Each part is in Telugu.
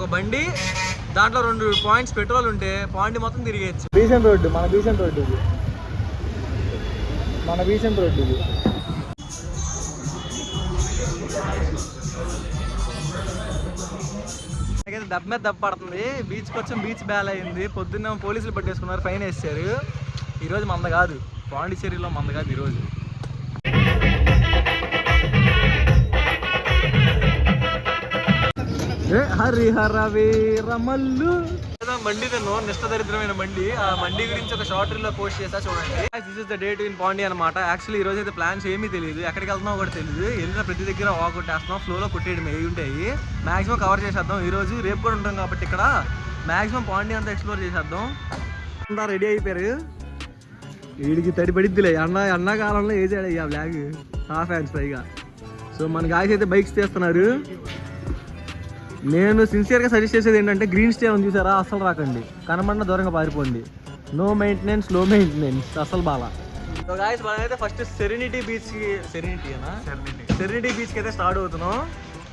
ఒక బండి దాంట్లో రెండు పాయింట్స్ పెట్రోల్ ఉంటే పాయింట్ మొత్తం తిరిగేచ్చు బీసెంట్ రోడ్డు మన బీసెంట్ రోడ్డు ఇది. మన బీసెంట్ రోడ్డు ఇది. దెబ్బ మీద దెబ్బ పడుతుంది. బీచ్కి వచ్చి బీచ్ బ్యాల్ అయింది. పొద్దున్న పోలీసులు పట్టేసుకున్నారు ఫైన్ వేసారు ఈరోజు మంద కాదు. పాండిచ్చేరిలో మంద కాదు ఈరోజు. హరిహర వీరమల్లు మండి తను నిష్ట దరిద్రమైన మండి ఆ మండి గురించి ఒక షార్ట్లో పోస్ట్ చేసా చూడండి. This is the date in Pondy అనమాట యాక్చువల్లీ ఈ రోజు అయితే ప్లాన్స్ ఏమీ తెలియదు ఎక్కడికి వెళ్తున్నావు కూడా తెలియదు వెళ్ళిన ప్రతి దగ్గర వాక్ కొట్టేస్తున్నాం ఫ్లో లో కొట్టేయడం ఏవి ఉంటాయి? మాక్సిమం కవర్ చేసేద్దాం. ఈ రోజు రేపు కూడా ఉంటాం కాబట్టి ఇక్కడ మాక్సిమం పాండి అంతా ఎక్స్ప్లోర్ చేసేద్దాం. అంతా రెడీ అయిపోయారు. వీడికి తడి పడిద్దిలే. అన్న కాలంలో వేసాడు అయ్యా బ్లాగ్ హాఫ్ హ్యాండ్స్ పైగా. సో మన గాయస్ అయితే బైక్స్ తీస్తున్నారు. నేను సిన్సియర్గా సజెస్ట్ చేసేది ఏంటంటే గ్రీన్ స్టే ఉంది చూసారా? అసలు రాకండి. కనబడిన దూరంగా పారిపోండి. నో మెయింటెనెన్స్లో మెయింటెనెన్స్ అసలు బాగా సో గాయస్ మనమైతే ఫస్ట్ సెరెనిటీ బీచ్ సెరెనిటీ అనా సెరెనిటీ బీచ్కి అయితే స్టార్ట్ అవుతున్నాం.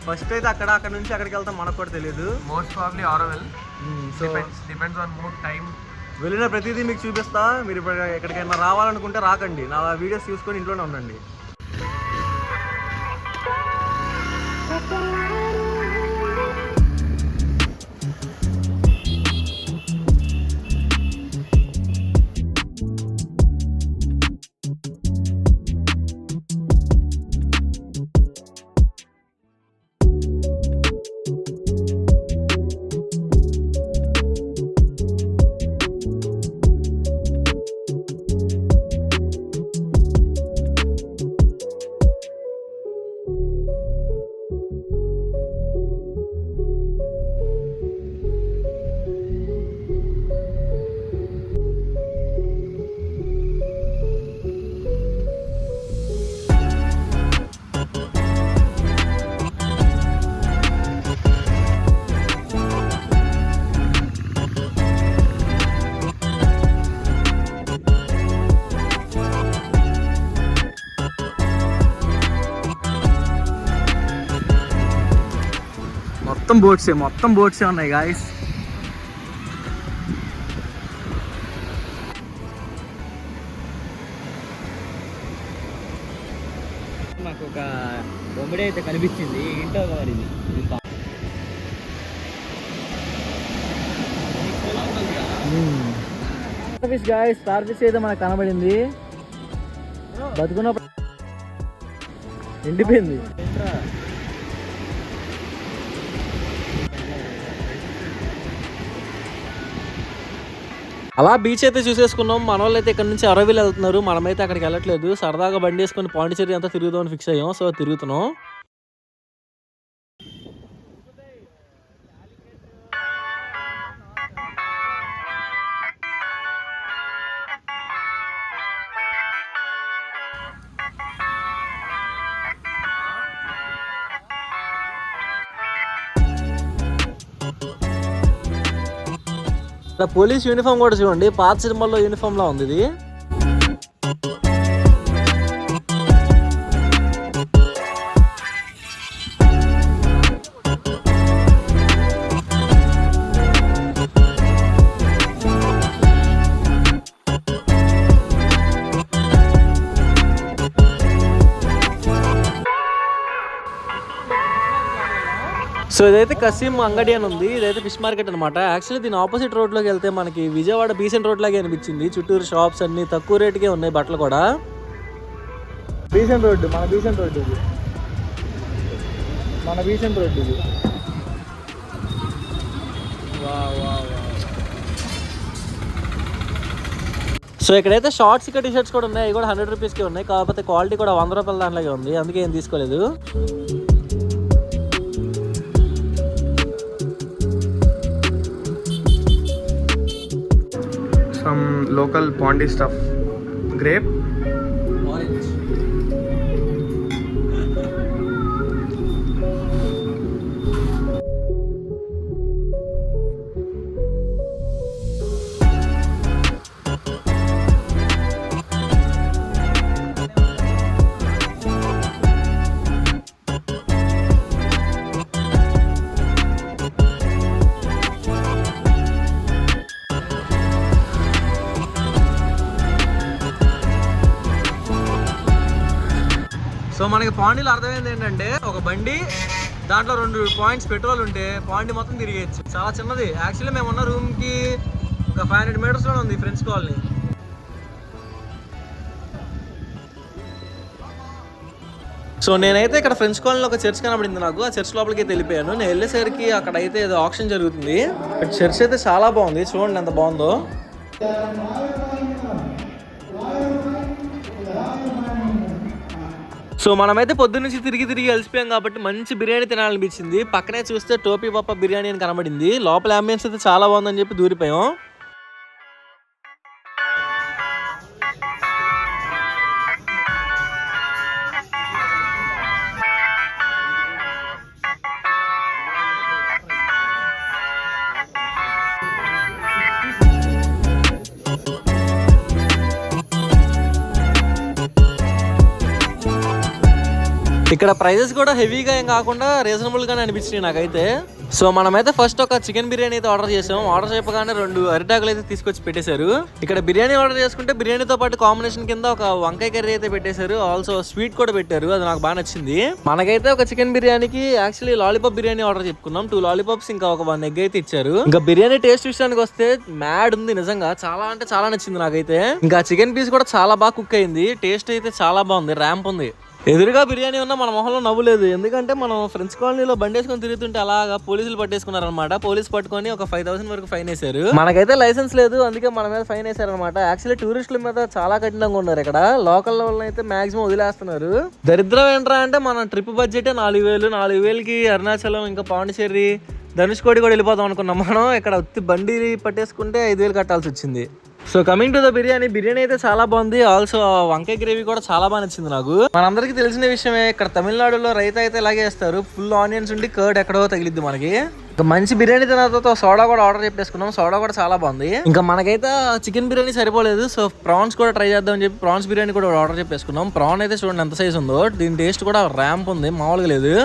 ఫస్ట్ అయితే అక్కడ అక్కడ నుంచి అక్కడికి వెళ్తాం మనకు కూడా తెలియదు most probably Auroville so depends on mood time వెళ్ళిన ప్రతిదీ మీకు చూపిస్తా. మీరు ఇప్పుడు ఎక్కడికైనా రావాలనుకుంటే రాకండి. నా వీడియోస్ చూసుకొని ఇంట్లోనే ఉండండి. మొత్తం బోట్సే మొత్తం బోట్సే ఉన్నాయి గాయస్ మాకు ఒక బొమ్మడి అయితే కనిపించింది. ఏంటో మరి ఇది? ఫిష్ గాయస్ స్టార్ ఫిష్ అయితే మనకు కనబడింది. బతుకున్న ఎండిపోయింది. అలా బీచ్ అయితే చూసేసుకున్నాం. మన వాళ్ళు అయితే ఇక్కడ నుంచి అరవిల్ వెళ్తున్నారు. మనమైతే అక్కడికి వెళ్ళట్లేదు. సరదాగా బండి వేసుకొని పాండిచేరి అంతా తిరుగుదామని ఫిక్స్ అయ్యాం. సో తిరుగుతున్నాం. పోలీస్ యూనిఫామ్ కూడా చూడండి. పాత సినిమాల్లో యూనిఫామ్ లా ఉంది ఇది. సో ఇదైతే కసీం అంగడి అని ఉంది. ఇదైతే ఫిష్ మార్కెట్ అనమాట యాక్చువల్లీ దీని ఆపోజిట్ రోడ్లోకి వెళ్తే మనకి విజయవాడ బీసెంట్ రోడ్ లాగే అనిపించింది. చుట్టూరు షాప్స్ అన్ని తక్కువ రేటుకే ఉన్నాయి బట్టలు కూడా. బీసెంట్ రోడ్డు మన బీసెంట్ రోడ్డు ఇది. మన బీసెంట్ రోడ్డు ఇది. సో ఇక్కడైతే షార్ట్స్ ఇక్కడ టీ షర్ట్స్ కూడా ఉన్నాయి. అవి కూడా హండ్రెడ్ రూపీస్కి ఉన్నాయి. కాకపోతే క్వాలిటీ కూడా వంద రూపాయల దాంట్లాగే ఉంది. అందుకే ఏం తీసుకోలేదు. సమ్ లోకల్ పాండీ స్టఫ్ మనకి పాండిలో అర్థమైంది ఏంటంటే ఒక బండి దాంట్లో రెండు పాయింట్స్ పెట్రోల్ ఉంటే పాండి మొత్తం తిరిగేయచ్చు. చాలా చిన్నది. యాక్చువల్లీ మేము ఉన్న రూమ్కి ఒక ఫైవ్ హండ్రెడ్ మీటర్స్లో ఉంది ఫ్రెండ్స్ కాలనీ సో నేనైతే ఇక్కడ ఫ్రెండ్స్ కాలనీలో ఒక చర్చ్ కనబడింది నాకు. ఆ చర్చ్ లోపలికి వెళ్ళిపోయాను. నేను వెళ్ళేసరికి అక్కడ అయితే ఏదో ఆప్షన్ జరుగుతుంది. చర్చ్ అయితే చాలా బాగుంది. చూడండి ఎంత బాగుందో. సో మనమైతే పొద్దున్న నుంచి తిరిగి తిరిగి అలసిపోయాం కాబట్టి మంచి బిర్యానీ తినాలనిపించింది. పక్కనే చూస్తే టోపీ పప్ప బిర్యానీ అని కనబడింది. లోపల అంబియన్స్ అయితే చాలా బాగుందని చెప్పి దూరిపోయాం. ఇక్కడ ప్రైజెస్ కూడా హెవీగా ఏం కాకుండా రీజనబుల్గానే అనిపించినాయి నాకైతే. సో మనమైతే ఫస్ట్ ఒక చికెన్ బిర్యానీ అయితే ఆర్డర్ చేసాం. ఆర్డర్ చేయగానే రెండు అరిటాకులు అయితే తీసుకొచ్చి పెట్టేశారు. ఇక్కడ బిర్యానీ ఆర్డర్ చేసుకుంటే బిర్యానీతో పాటు కాంబినేషన్ కింద ఒక వంకాయ కర్రీ అయితే పెట్టేశారు. ఆల్సో స్వీట్ కూడా పెట్టారు. అది నాకు బాగా నచ్చింది. మనకైతే ఒక చికెన్ బిర్యానీకి యాక్చువల్లీ లాలీపాప్ బిర్యానీ ఆర్డర్ చెప్పుకున్నాం. టూ లాలీపాప్స్ ఇంకా ఒక వన్ ఎగ్ అయితే ఇచ్చారు. ఇంకా బిర్యానీ టేస్ట్ విషయానికి వస్తే మ్యాడ్ ఉంది నిజంగా. చాలా అంటే చాలా నచ్చింది నాకైతే. ఇంకా చికెన్ పీస్ కూడా చాలా బాగా కుక్ అయింది. టేస్ట్ అయితే చాలా బాగుంది. ర్యాంప్ ఉంది. ఎదురుగా బిర్యానీ ఉన్నా మన మొహంలో నవ్వులేదు ఎందుకంటే మనం ఫ్రెండ్స్ కాలనీలో బండి వేసుకొని తిరుగుతుంటే అలాగా పోలీసులు పట్టేసుకున్నారనమాట పోలీసు పట్టుకొని ఒక ఫైవ్ థౌసండ్ వరకు ఫైన్ వేశారు. మనకైతే లైసెన్స్ లేదు అందుకే మన మీద ఫైన్ వేశారనమాట యాక్చువల్లీ టూరిస్టుల మీద చాలా కఠినంగా ఉన్నారు ఇక్కడ. లోకల్ వాళ్ళని అయితే మాక్సిమం వదిలేస్తున్నారు. దరిద్రం ఏంట్రా అంటే మన ట్రిప్ బడ్జెట్ నాలుగు వేలు నాలుగు వేలకి అరుణాచలం ఇంకా పాండిచేరి ధనుష్కోడి కూడా వెళ్ళిపోదాం అనుకున్నాం మనం. ఇక్కడ బండి పట్టేసుకుంటే ఐదు వేలు కట్టాల్సి వచ్చింది. So coming to the biryani biryani అయితే చాలా బాగుంది. ఆల్సో వంకాయ గ్రేవీ కూడా చాలా బాగా నచ్చింది నాకు. మనందరికీ తెలిసిన విషయమే ఇక్కడ తమిళనాడులో రైతా అయితే ఇలాగే వేస్తారు ఫుల్ ఆనియన్స్ ఉండి కర్డ్ ఎక్కడో తగిలిద్ది మనకి. మంచి బిర్యానీ తిన్న తర్వాత సోడా కూడా ఆర్డర్ చెప్పేసుకున్నాం. సోడా కూడా చాలా బాగుంది. ఇంకా మనకైతే చికెన్ బిర్యానీ సరిపోలేదు. సో ప్రాన్స్ కూడా ట్రై చేద్దామని చెప్పి ప్రాన్స్ బిర్యానీ కూడా ఆర్డర్ చెప్పేసుకున్నాం. ప్రాన్ అయితే చూడండి ఎంత సైజ్ ఉందో. దీని టేస్ట్ కూడా ర్యాంప్ ఉంది. మామూలుగా లేదు.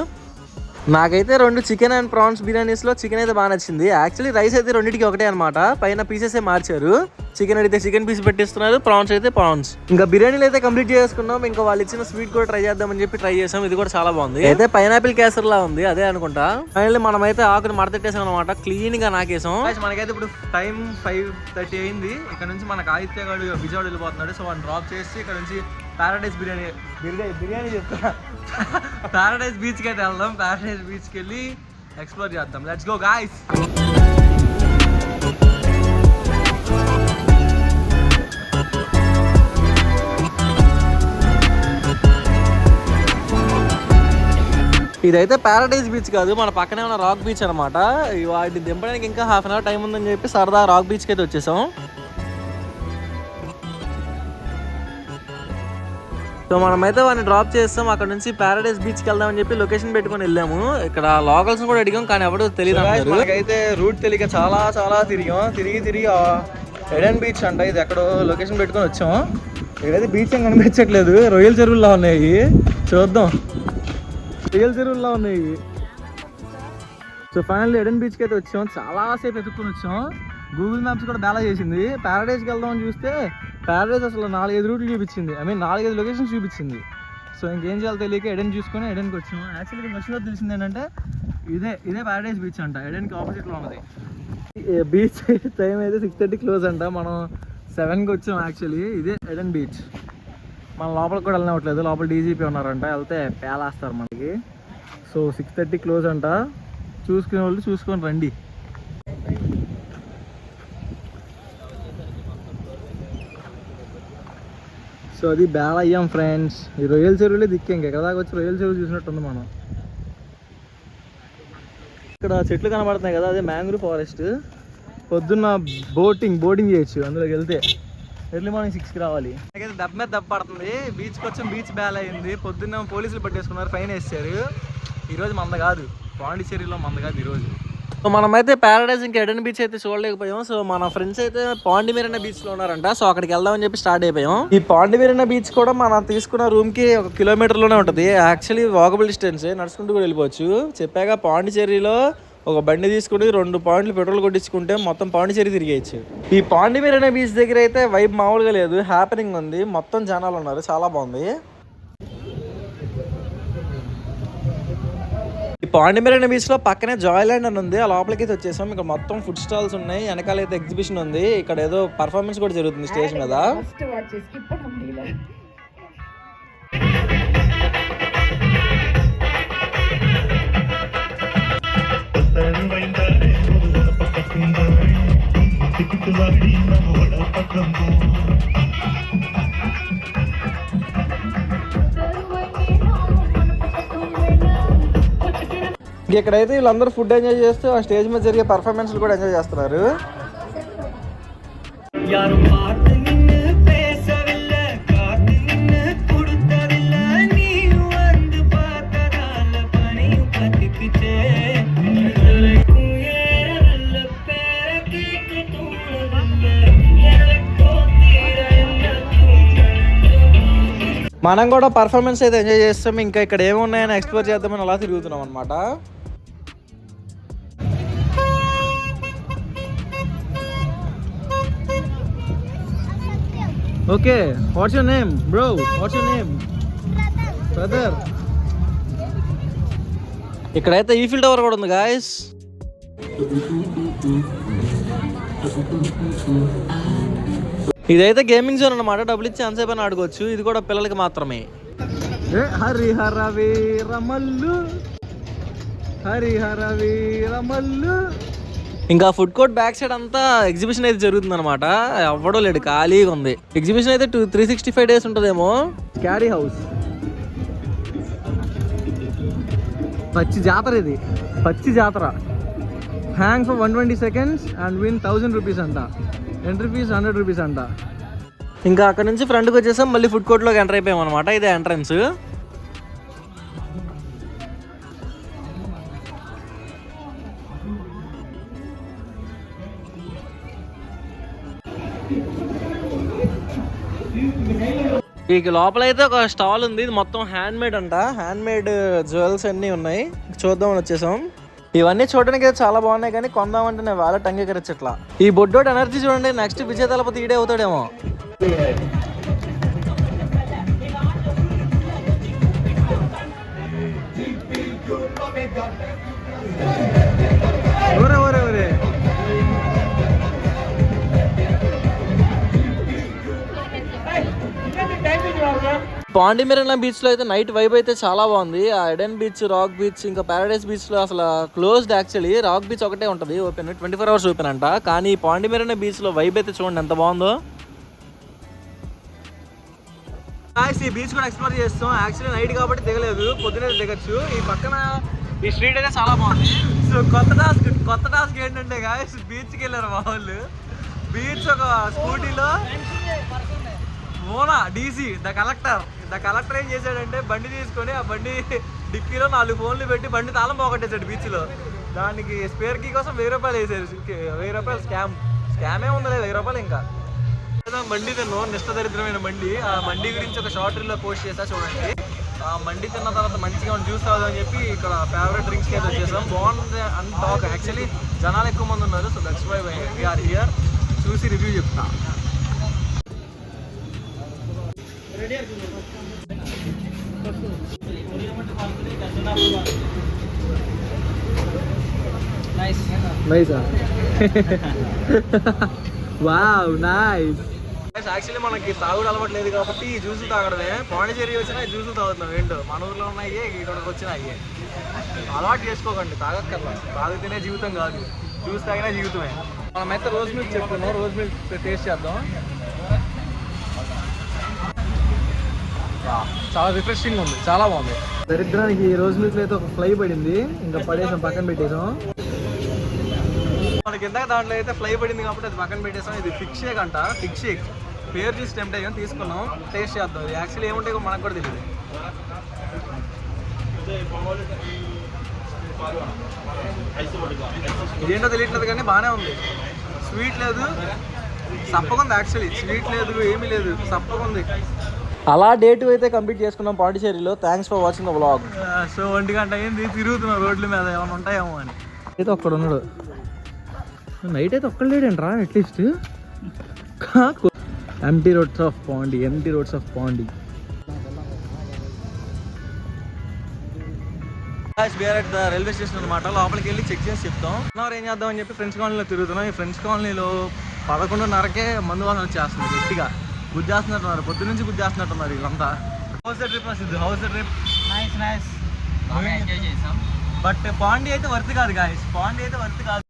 నాకైతే రెండు చికెన్ అండ్ ప్రాన్స్ బిర్యానీస్లో చికెన్ అయితే బాగా నచ్చింది. యాక్చువల్లీ రైస్ అయితే రెండింటికి ఒకటే అనమాట పైన పీసెస్ మార్చారు. చికెన్ అడిగితే చికెన్ పీస్ పెట్టిస్తున్నారు ప్రాన్స్ అయితే ప్రాన్స్. ఇంకా బిర్యానీలు అయితే కంప్లీట్ చేసుకున్నాం. ఇంకా వాళ్ళు ఇచ్చిన స్వీట్ కూడా ట్రై చేద్దామని చెప్పి ట్రై చేసాం. ఇది కూడా చాలా బాగుంది. అయితే పైనాపిల్ కేసర్ లా ఉంది అదే అనుకుంటా. ఫైనల్లీ మనం అయితే ఆకుని మడతెట్టేసాం అనమాట క్లీన్గా నాకేసాం మనకైతే ఇప్పుడు టైం ఫైవ్ థర్టీ అయింది. ఇక్కడ నుంచి మనకు ఆదిత్య గారు విజయవాడ వెళ్ళిపోతున్నాడు. సో వన్ డ్రాప్ చేసి ఇక్కడ నుంచి పారాడైస్ బిర్యానీ బిర్యానీ బిర్యానీ చెప్తా. పారాడైస్ బీచ్కి అయితే వెళ్దాం. పారాడైస్ బీచ్కి వెళ్ళి ఎక్స్ప్లోర్ చేద్దాం. లెట్స్ గో గాయస్ ఇదైతే ప్యారడైజ్ బీచ్ కాదు మన పక్కనే ఉన్న రాక్ బీచ్ అనమాట వాటిని దింపడానికి ఇంకా హాఫ్ అన్ అవర్ టైం ఉందని చెప్పి సరదా రాక్ బీచ్కి అయితే వచ్చేసాం. సో మనమైతే వాడిని డ్రాప్ చేస్తాం. అక్కడ నుంచి పారాడైస్ బీచ్కి వెళ్దామని చెప్పి లొకేషన్ పెట్టుకొని వెళ్ళాము. ఇక్కడ లోకల్స్ కూడా అడిగాం కానీ ఎవరు తెలియదు మనకైతే రూట్ తెలియక చాలా చాలా తిరిగాం. తిరిగి తిరిగి ఎడెన్ బీచ్ అంట. ఇది ఎక్కడో లొకేషన్ పెట్టుకొని వచ్చాం. ఇక్కడైతే బీచ్ ఏం కనిపించట్లేదు. రొయ్యల చెరువుల్లో ఉన్నాయి. చూద్దాం. రొయ్యల చెరువుల్లో ఉన్నాయి. సో ఫైనల్ ఎడెన్ బీచ్కి అయితే వచ్చాం. చాలా సేపు ఎత్తుక్కొని వచ్చాం. గూగుల్ మ్యాప్స్ కూడా బేలా చేసింది. ప్యారడైజ్కి వెళ్దామని చూస్తే ప్యారడైజ్ అసలు నాలుగైదు రూట్లు చూపించింది. ఐ మీన్ నాలుగైదు లొకేషన్స్ చూపించింది. సో ఇంకేం చేయాలో తెలియక ఎడెన్ చూసుకొని ఎడెన్కి వచ్చాము యాక్చువల్గా మంచిగా తెలిసింది ఏంటంటే ఇదే ఇదే ప్యారడైజ్ బీచ్ అంట. ఎడెన్కి ఆపోజిట్లో ఉన్నది. బీచ్ టైం అయితే సిక్స్ థర్టీ క్లోజ్ అంట. మనం సెవెన్కి వచ్చాం యాక్చువల్లీ ఇదే ఎడెన్ బీచ్ మన లోపలికి కూడా వెళ్ళనివ్వట్లేదు. లోపల డీజీపీ ఉన్నారంట. వెళ్తే పేలాస్తారు మనకి. సో సిక్స్ థర్టీ క్లోజ్ అంట. చూసుకునే వాళ్ళు చూసుకొని రండి. సో అది బేల అయ్యాం ఫ్రెండ్స్ ఈ రొయ్యల చెరువులే దిక్కాం ఇంకెక్కడ దాకా వచ్చి రొయ్యల చెరువు చూసినట్టుంది మనం. ఇక్కడ చెట్లు కనబడుతున్నాయి కదా అదే మ్యాంగ్రూవ్ ఫారెస్ట్ పొద్దున్న బోటింగ్ బోటింగ్ చేయొచ్చు అందులోకి వెళ్తే. ఎర్లీ మార్నింగ్ సిక్స్కి రావాలి. నాకైతే దెబ్బ మీద దెబ్బ పడుతుంది. బీచ్కి వచ్చాం బీచ్ బ్యాల్ అయింది పొద్దున్న పోలీసులు పట్టేసుకున్నారు ఫైన్ వేసారు ఈరోజు మంద కాదు. పాండిచ్చేరిలో మంద కాదు ఈరోజు సో మనమైతే ప్యారడైజ్ ఇంకా ఎడన్ బీచ్ అయితే చూడలేకపోయాం. సో మన ఫ్రెండ్స్ అయితే పాండిమీరన్న బీచ్లో ఉన్నారంట. సో అక్కడికి వెళ్దామని చెప్పి స్టార్ట్ అయిపోయాం. ఈ పాండిమీరన్న బీచ్ కూడా మనం తీసుకున్న రూమ్కి ఒక కిలోమీటర్లోనే ఉంటది. యాక్చువల్లీ వాకబుల్ డిస్టెన్స్ నడుచుకుంటూ కూడా వెళ్ళిపోవచ్చు. చెప్పాక పాండిచేరిలో ఒక బండి తీసుకుని రెండు పాయింట్లు పెట్రోల్ కొట్టించుకుంటే మొత్తం పాండిచేరి తిరిగేయచ్చు. ఈ పాండిమీరన్న బీచ్ దగ్గర అయితే వైబ్ మామూలుగా లేదు. హ్యాపెనింగ్ ఉంది. మొత్తం జనాలు ఉన్నారు. చాలా బాగుంది. ఈ పాండిమేరైన బీచ్లో పక్కనే జాయ్లాండ్ అని ఉంది. ఆ లోపలికి అయితే వచ్చేసాం. ఇక్కడ మొత్తం ఫుడ్ స్టాల్స్ ఉన్నాయి. వెనకాల అయితే ఎగ్జిబిషన్ ఉంది. ఇక్కడ ఏదో పర్ఫార్మెన్స్ కూడా జరుగుతుంది స్టేజ్ మీద. ఫస్ట్ ఇంక ఇక్కడైతే వీళ్ళందరూ ఫుడ్ ఎంజాయ్ చేస్తూ ఆ స్టేజ్ మీద జరిగే పర్ఫార్మెన్స్ కూడా ఎంజాయ్ చేస్తున్నారు. మనం కూడా పర్ఫార్మెన్స్ అయితే ఎంజాయ్ చేస్తాం. ఇంకా ఇక్కడ ఏమున్నాయని ఎక్స్ప్లోర్ చేద్దామని అలా తిరుగుతున్నాం అనమాట okay what's your name bro what's your name brother ఇక్కడైతే ఈఫిల్ టవర్ కూడా ఉంది గాయస్ ఇదైతే గేమింగ్ జోన్ అన్నమాట. డబ్బులు ఇచ్చి ఎంతసేపు అని ఆడుకోవచ్చు. ఇది కూడా పిల్లలకి మాత్రమే. హరిహర వీరమల్లు. హరిహర వీరమల్లు. ఇంకా ఫుడ్ కోర్ట్ బ్యాక్ సైడ్ అంతా ఎగ్జిబిషన్ అయితే జరుగుతుంది అనమాట ఎవ్వడో లేడు ఖాళీగా ఉంది. ఎగ్జిబిషన్ అయితే two three sixty five days ఉంటుందేమో. క్యారీ హౌస్ పచ్చి జాతర ఇది. పచ్చి జాతర. Hang for one twenty seconds and win thousand rupees అంట. ఎంట్రీ ఫీస్ హండ్రెడ్ రూపీస్ అంట. ఇంకా అక్కడ నుంచి ఫ్రంట్కి వచ్చేసాం మళ్ళీ ఫుడ్ కోర్ట్లోకి ఎంటర్ అయిపోయాం అనమాట ఇదే ఎంట్రన్స్ ఈ లోపల అయితే ఒక స్టాల్ ఉంది. ఇది మొత్తం హ్యాండ్ మేడ్ అంట. హ్యాండ్ మేడ్ జ్యువెల్స్ అన్నీ ఉన్నాయి. చూద్దామని వచ్చేసాం. ఇవన్నీ చూడడానికి అయితే చాలా బాగున్నాయి కానీ కొందామంటే నేను వాళ్ళ అంగీకరించట్లా ఈ బొడ్డోడ్ ఎనర్జీ చూడండి. నెక్స్ట్ విజయ తలపతి ఈడే అవుతాడేమో. Yeah. పాండి మెరీనా బీచ్లో అయితే నైట్ వైబ్ అయితే చాలా బాగుంది. ఆ ఎడెన్ బీచ్ రాక్ బీచ్ ఇంకా పారాడైస్ బీచ్లో అసలు క్లోజ్డ్ యాక్చువల్లీ రాక్ బీచ్ ఒకటే ఉంటది open. Twenty four hours open అంట. కానీ పాండి మెరీనా బీచ్లో వైబ్ అయితే చూడండి ఎంత బాగుందో. ఈ బీచ్ కూడా ఎక్స్ప్లోర్ చేస్తాం. యాక్చువల్లీ నైట్ కాబట్టి దిగలేదు పొద్దునే దిగచ్చు. ఈ పక్కన ఈ స్ట్రీట్ అయితే చాలా బాగుంది. సో కొత్త టాస్క్ కొత్త టాస్క్ ఏంటంటే గాయస్ బీచ్కి వెళ్ళారు మా వాళ్ళు. బీచ్ ఒక స్కూటీలో Mona DC the collector the collector ఏం చేశాడంటే బండి తీసుకొని ఆ బండి డిక్కీలో నాలుగు ఫోన్లు పెట్టి బండి తాళం పోగొట్టేశాడు బీచ్లో దానికి స్పేర్ కీ కోసం వెయ్యి రూపాయలు వేసారు. వెయ్యి రూపాయలు స్కామ్ స్కామే ఉందిలే వెయ్యి రూపాయలు ఇంకా. ఏదో మండి తిన్నాం నిష్ట దరిద్రమైన మండి ఆ మండి గురించి ఒక షార్ట్ రీల్లో పోస్ట్ చేసా చూడండి. ఆ మండి తిన్న తర్వాత మంచిగా జ్యూస్ అని చెప్పి ఇక్కడ ఫేవరెట్ డ్రింక్స్కి అయితే వచ్చేసాం. బాగుంది అని టాక్ యాక్చువల్లీ జనాలు ఎక్కువ మంది ఉన్నారు so that's why we're here చూసి రివ్యూ చెప్తాను నైసా వావ్ నైస్ యాక్చువల్లీ మనకి తాగుడు అలవాటు లేదు కాబట్టి ఈ జ్యూస్ తాగడమే. పాండిచేరి వచ్చినా జ్యూసులు జ్యూస్ తాగుతున్నాం. ఏంటో? మన ఊర్లో ఉన్నాయి ఇక్కడికి వచ్చిన అయ్యే. అలవాటు చేసుకోకండి తాగక్కర్లా. తాగితేనే జీవితం కాదు. జ్యూస్ తాగినా జీవితమే. మనమైతే రోజ్ మిల్క్ చెప్తున్నాం రోజ్ మిల్క్ టేస్ట్ చేద్దాం. చాలా రిఫ్రెషింగ్ ఉంది చాలా బాగుంది. దరిద్రానికి ఈ రోజు అయితే ఒక ఫ్లై పడింది ఇంకా పడేసాం పక్కన పెట్టేసాం. మనకి ఇందాక దాంట్లో అయితే ఫ్లై పడింది కాబట్టి అది పక్కన పెట్టేసాం ఇది ఫిక్ షేక్ అంట ఫిక్ షేక్ పేరు చూసి టెంప్ట్ అయ్యాం తీసుకున్నాం టేస్ట్ చేద్దాం. యాక్చువల్లీ ఏముంటాయో మనకు కూడా తెలియదు ఇదేంటో తెలియట్లేదు కానీ బాగానే ఉంది. స్వీట్ లేదు సప్పగుంది యాక్చువల్లీ స్వీట్ లేదు ఏమీ లేదు సప్పగుంది అలా డే టూ అయితే కంప్లీట్ చేసుకున్నాం పాండిచేరిలో thanks for watching the vlog so ఒంటి గంట అయింది తిరుగుతున్నాం రోడ్ల మీద ఏమైనా ఉంటాయేమో అని. అయితే ఒక్కడ ఉన్నాడు. నైట్ అయితే ఒక్కడ లేడంట్రా at least empty roads of Pondy empty roads of Pondy at the railway station అనమాట లోపలికి వెళ్ళి చెక్ చేసి చెప్తాం. మరి ఏం చేద్దాం అని చెప్పి ఫ్రెండ్స్ కాలనీలో తిరుగుతున్నాం. ఈ ఫ్రెండ్స్ కాలనీలో పదకొండున్నరకే మందు వాసన వచ్చేస్తుంది గట్టిగా. గుద్దేస్తున్నట్టున్నారు. పొద్దు నుంచి గుద్దేస్తున్నట్టున్నారు వీళ్ళంతా హౌస్ ట్రిప్ వస్తుంది house trip nice nice but Pondy అయితే వర్త్ కాదు గాయస్ పాండి అయితే వర్త్ కాదు.